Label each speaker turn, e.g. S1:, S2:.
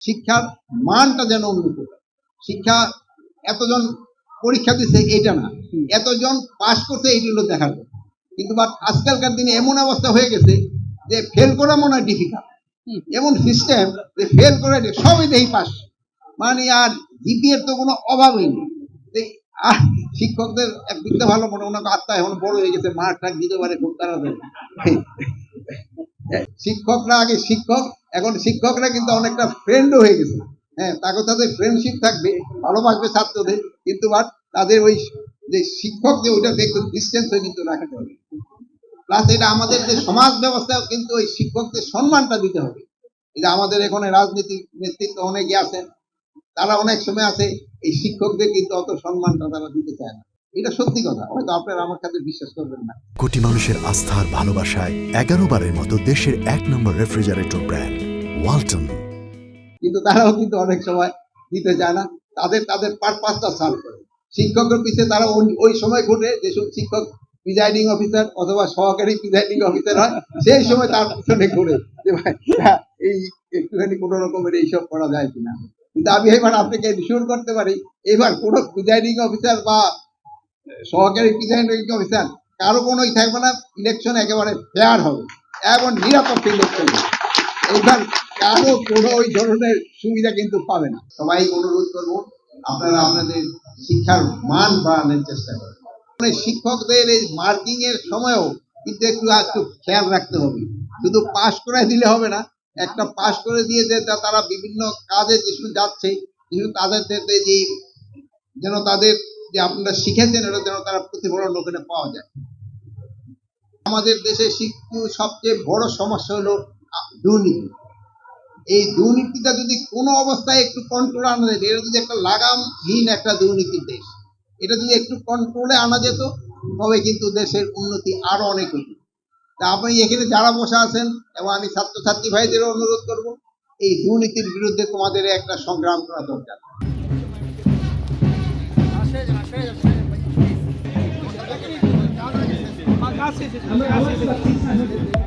S1: শিক্ষার মানটা যেন উন্নত শিক্ষা এতজন পরীক্ষা দিচ্ছে এটা না। এতজন পাশ করছে এইগুলো দেখার কথা। কিন্তু বাট আজকালকার দিনে এমন অবস্থা হয়ে গেছে যে ফেল করা মনে হয় ডিফিকাল্ট এমন সিস্টেম যে ফেল করে সবই দেই পাস মানে আর জিপিএর তো কোনো অভাবই নেই। শিক্ষকদের একদিক দিয়ে ভালো মনে ওনাকে আত্মা এখন বড় হয়ে গেছে মাঠ টাক দিতে পারে, খুব তাড়াতাড়ি। শিক্ষকরা আগে শিক্ষক এখন শিক্ষকরা কিন্তু অনেকটা ফ্রেন্ডও হয়ে গেছে। হ্যাঁ তাকে তাদের ফ্রেন্ডশিপ থাকবে, ভালোবাসবে ছাত্রদের, কিন্তু বাট তাদের ওই যে শিক্ষক যে ওইটা দেখতে ডিস্টেন্স হয়ে কিন্তু রাখাতে হবে। প্লাস এটা আমাদের যে সমাজ ব্যবস্থা কিন্তু ওই শিক্ষকদের সম্মানটা দিতে হবে। যে আমাদের এখানে রাজনীতি নেতৃত্ব অনেকে আছেন, তারা অনেক সময় আছে, এই শিক্ষকদের কিন্তু অত সম্মানটা তারা দিতে চায় না। এটা সত্যি কথা। হয়তো আপনারা আমার কাছে বিশ্বাস করবেন না।
S2: কোটি মানুষের আস্থার ভালোবাসায় এগারো বারের মতো দেশের এক নম্বর রেফ্রিজারেটর ব্র্যান্ড ওয়ালটন।
S1: কিন্তু তারাও কিন্তু অনেক সময় দিতে চায় না। তাদের তাদের পারপাসটা সার্ভ করে। শিক্ষকের পিছিয়ে তারা ওই- সময় ঘটে যেসব শিক্ষক প্রিজাইডিং অফিসার অথবা সহকারী প্রিজাইডিং অফিসার হয় সেই সময় তার পিছনে ঘুরে যে ভাই হ্যাঁ, এই একটুখানি কোনো রকমের এইসব করা যায় কিনা? কিন্তু আমি এবার আপনাকে এনশিওর করতে পারি এবার কোনো প্রিজাইডিং অফিসার বা সহকারী প্রিজাইডিং অফিসার কারও কোনোই থাকবে না ইলেকশন একেবারে ফেয়ার হবে, এবং নিরাপত্তা ইলেকশন এবার কারও কোনো ওই ধরনের সুবিধা কিন্তু পাবে না। সবাই অনুরোধ করব, আপনারা আপনাদের শিক্ষার মান বাড়ানোর চেষ্টা করেন। মানে শিক্ষকদের এই মার্কিং এর সময়ও কিন্তু একটু একটু খেয়াল রাখতে হবে। শুধু পাশ করে দিলে হবে না, একটা পাশ করে দিয়ে যে তারা বিভিন্ন কাজে যে সময় যাচ্ছে, কিন্তু তাদের যেন তাদের যে আপনারা শিখেছেন, এটা যেন তারা প্রতিফলন ওখানে পাওয়া যায়। আমাদের দেশে সবচেয়ে বড় সমস্যা হলো দুর্নীতি। এই দুর্নীতিটা যদি কোনো অবস্থায় একটু কন্ট্রোল আনা যেত, এটা যদি একটা লাগামহীন একটা দুর্নীতির দেশ, এটা যদি একটু কন্ট্রোলে আনা যেত, তবে কিন্তু দেশের উন্নতি আরও অনেক হতো। তা আপনি এখানে যারা বসে আছেন এবং আমি ছাত্রছাত্রী ভাইদেরও অনুরোধ করব, এই দুর্নীতির বিরুদ্ধে তোমাদের একটা সংগ্রাম করা দরকার।
S3: আমরা